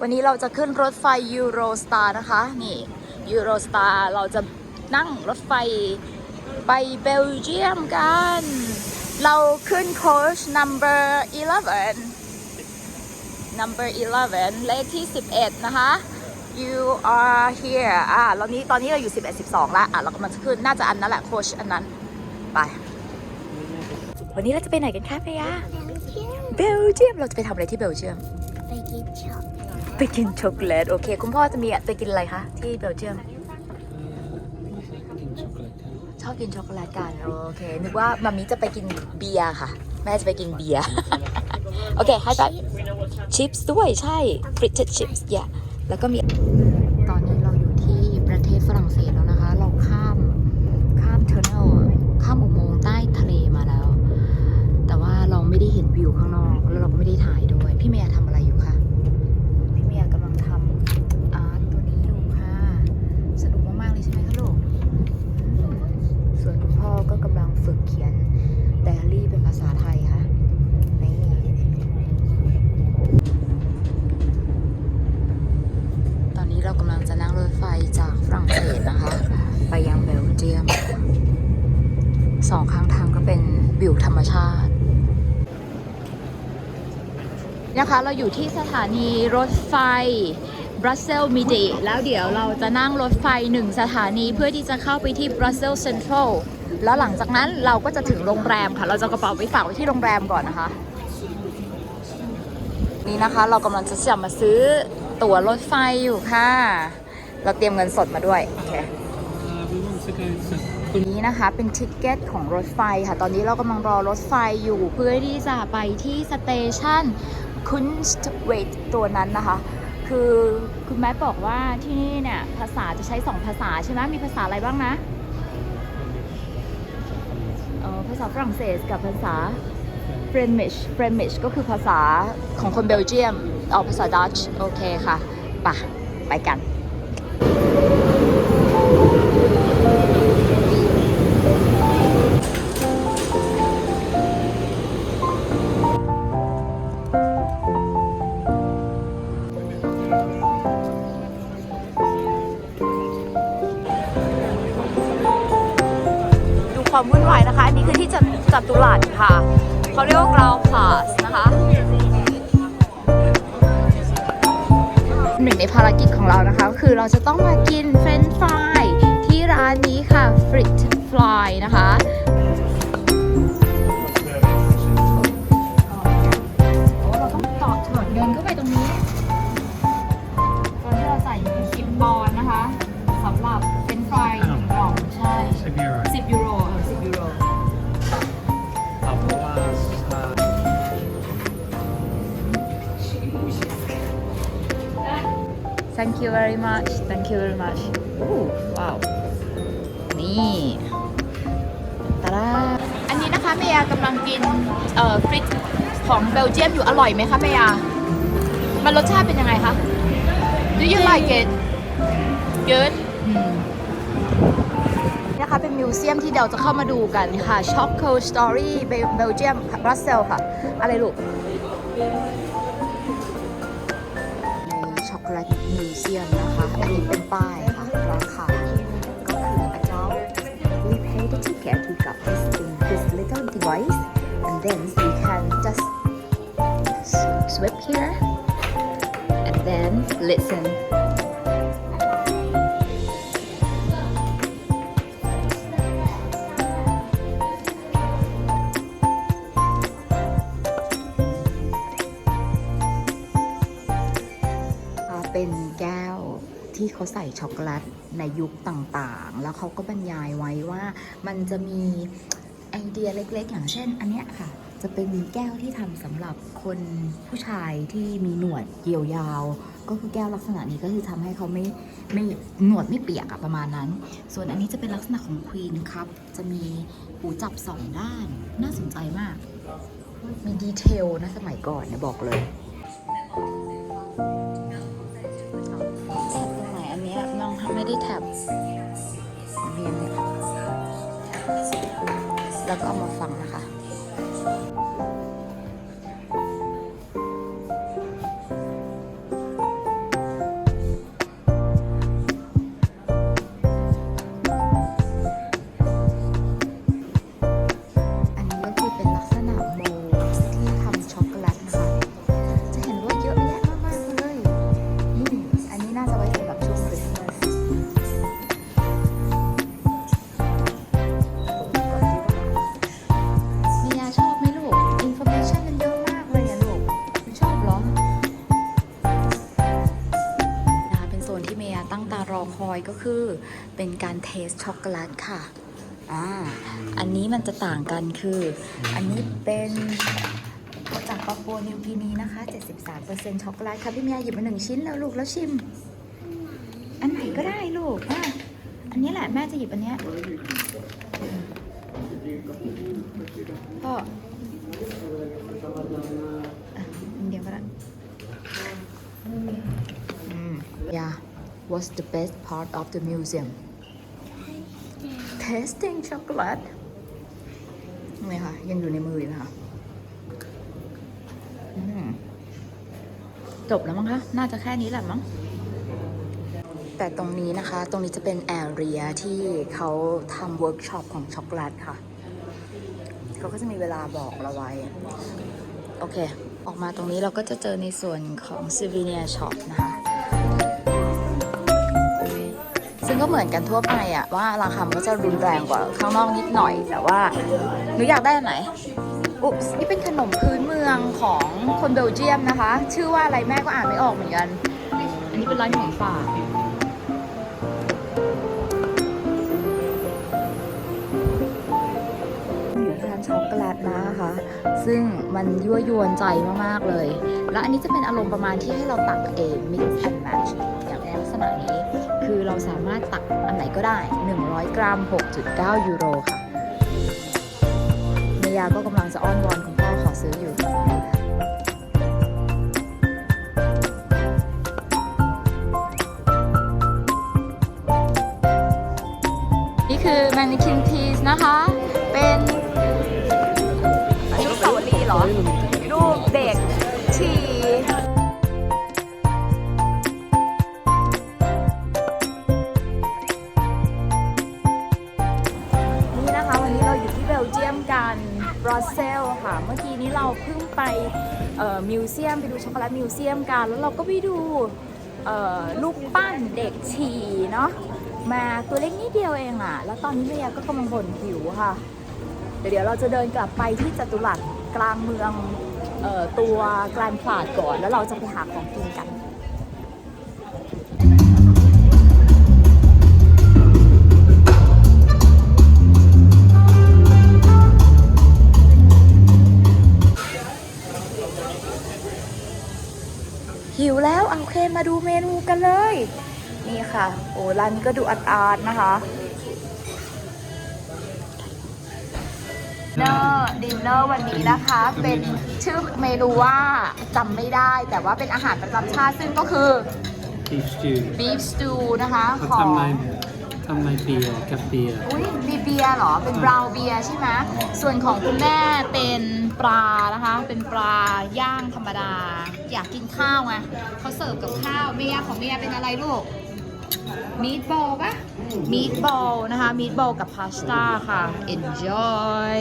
วันนี้เราจะขึ้นรถไฟยูโรสตาร์นะคะ นี่ยูโรสตาร์เราจะนั่งรถไฟไปเบลเยียมกัน เราขึ้นโค้ช number 11 number 11 เลขที่ 11 นะคะ you are here อะแล้วนี้ตอนนี้เราอยู่ 11 12แล้วอะเรากำลังจะขึ้นน่าจะอันนั้นแหละโค้ชอันนั้น ไป วันนี้เราจะไปไหนกันคะพยาเบลเยียมเราจะไปทำอะไรที่เบลเยียมไปกินช็อป ไปกินช็อกโกแลตโอเค คุณพ่อจะมีไปกินอะไรคะ ที่เบลเยียมชอบกินช็อกโกแลตกันโอเคนึกว่ามามิจะไปกินเบียร์ค่ะ แม่จะไปกินเบียร์โอเคให้ไปชิปส์ด้วยใช่ fritted chips อย่าแล้วก็มี ฝึกเขียนไดอารี่เป็นภาษาไทยค่ะนี่ตอนนี้เรากำลังจะนั่งรถไฟจากฝรั่งเศสนะคะ ไปยังเบลเยียม สองข้างทางก็เป็นวิวธรรมชาตินะคะเราอยู่ที่สถานีรถไฟบรัสเซลมิดีแล้วเดี๋ยวเราจะนั่งรถไฟหนึ่งสถานีเพื่อที่จะเข้าไปที่บรัสเซลเซ็นทรัล แล้วหลังจากนั้นเราก็จะถึงโรงแรมค่ะ เราจะกระเป๋าไปฝากไว้ที่โรงแรมก่อนนะคะ นี่นะคะเรากำลังจะจะมาซื้อตั๋วรถไฟอยู่ค่ะ เราเตรียมเงินสดมาด้วยโอเคนี้นะคะเป็นทิกเก็ตของรถไฟค่ะ ตอนนี้เรากำลังรอรถไฟอยู่เพื่อที่จะไปที่สเตชันคุนสต์เวทตัวนั้นนะคะ คือคุณแม่บอกว่าที่นี่เนี่ยภาษาจะใช้สองภาษาใช่ไหมมีภาษาอะไรบ้างนะ ภาษาฝรั่งเศสกับภาษาเฟรมิชเฟรมิชก็คือภาษาของคนเบลเยียมเอาภาษาดัตช์โอเคค่ะไปะไปกัน ความวุ่นวายนะคะ อันนี้คือที่จัจัตุรัสค่ะ เขาเรียกว่ากราวพาสนะคะ หนึ่งในภารกิจของเรานะคะก็คือเราจะต้องมากินเฟรนช์ฟรายที่ร้านนี้ค่ะฟริตฟรายนะคะ you very much Thank you very much โอ้ว้าว นี่ตาดาอันนี้นะคะเมียกำลังกินเอ่อฟริตของเบลเยียมอยู่อร่อยไหมคะเมียมันรสชาติเป็นยังไงคะ Do you like it Good อืมนะคะเป็นมิวเซียมที่เดาจะเข้ามาดูกันค่ะ Choco Story เบลเยียมบรัสเซลค่ะ อะไรลูกใน ช็อกโกแลตมิวเซียมนะคะ อันนี้เป็นป้ายค่ะราคาก็คือ adult we pay the ticket we got this thing this little device and then we can just s- swipe here and then listen ที่เขาใส่ช็อกโกแลตในยุคต่างๆ แล้วเขาก็บรรยายไว้ว่ามันจะมีไอเดียเล็กๆ อย่างเช่น อันเนี้ยค่ะ จะเป็นแก้วที่ทำสำหรับคนผู้ชายที่มีหนวดเกี่ยวยาว ก็คือแก้วลักษณะนี้ก็คือทำให้เขาไม่ไม่หนวดไม่เปียกอะประมาณนั้น ส่วนอันนี้จะเป็นลักษณะของควีนครับ จะมีหูจับสองด้าน น่าสนใจมาก มีดีเทลนะสมัยก่อนเนี่ยบอกเลย ไม่ได้แท็บเรียนเนี่ยแล้วก็เอามาฟัง เป็นการเทสช็อกโกแลตค่ะอ่าอันนี้มันจะต่างกันคือ อันนี้เป็นจากปาปัวนิวกินีนะคะ 73%ช็อกโกแลตค่ะพี่เมียหยิบมาหนึ่งชิ้นแล้วลูกแล้วชิม อันไหนก็ได้ลูกอะอันนี้แหละแม่จะหยิบอันเนี้ยพ่ออะอันเดียวก็ได้อืม yeah what's the best part of the museum tasting chocolate นี่ค่ะ ยังอยู่ในมืออยู่นะคะจบแล้วมั้งคะ น่าจะแค่นี้แหละมั้ง แต่ตรงนี้นะคะ ตรงนี้จะเป็นแอเรียที่เขาทำเวิร์กช็อปของช็อกโกแลตค่ะ เขาก็จะมีเวลาบอกเราไว้ โอเค ออกมาตรงนี้เราก็จะเจอในส่วนของ souvenir shop นะคะ ซึ่งก็เหมือนกันทั่วไปอะว่าราคามันก็จะรุนแรงกว่าข้างนอกนิดหน่อย แต่ว่าหนูอยากได้อันไหนอุ๊บนี่เป็นขนมพื้นเมืองของคนเบลเยียมนะคะ ชื่อว่าอะไรแม่ก็อ่านไม่ออกเหมือนกัน อันนี้เป็นร้านขนมฝากอยู่ทานช็อกโกแลตนะคะ ซึ่งมันยั่วยวนใจมาก ๆ เลย และอันนี้จะเป็นอารมณ์ประมาณที่ให้เราตักเอง mix and match อย่างในลักษณะนี้ คือเราสามารถตักอันไหนก็ได้ 100 กรัม 6.9 ยูโรค่ะเมยาก็กำลังจะอ้อนวอนคุณพ่อขอซื้ออยู่นี่คือ mannequin piece นะคะ เป็น บรัสเซลค่ะ เมื่อกี้นี้เราเพิ่งไปมิวเซียมไปดูช็อกโกแลตมิวเซียมกัน แล้วเราก็ไปดูลูกปั้นเด็กฉี่เนาะมาตัวเล็กนิดเดียวเองอะแล้วตอนนี้เมียก็กำลังบ่นหิวค่ะ เดี๋ยวเราจะเดินกลับไปที่จตุรัสกลางเมืองออตัวแกรนพลาดก่อน แล้วเราจะไปหาของกินกัน มาดูเมนูกันเลย นี่ค่ะ โอ้ร้านนี้ก็ดูอาร์ตๆนะคะเนอร์ดินเนอร์วันนี้นะคะ เป็นชื่อเมนูว่าจำไม่ได้ แต่ว่าเป็นอาหารประจำชาติซึ่งก็คือ beef stew beef stew นะคะเขาของ ทำไมเบียร์กับเบียร์อุ้ยมีเบียร์เหรอ เป็นบราว์เบียร์ใช่ไหมส่วนของคุณแม่เป็นปลานะคะ เป็นปลาย่างธรรมดา อยากกินข้าวไงเขาเสิร์ฟกับข้าวเมียของเมียเป็นอะไรลูกมีดบอลปะมีดบอลนะคะมีดบอลกับพาสต้าค่ะ enjoy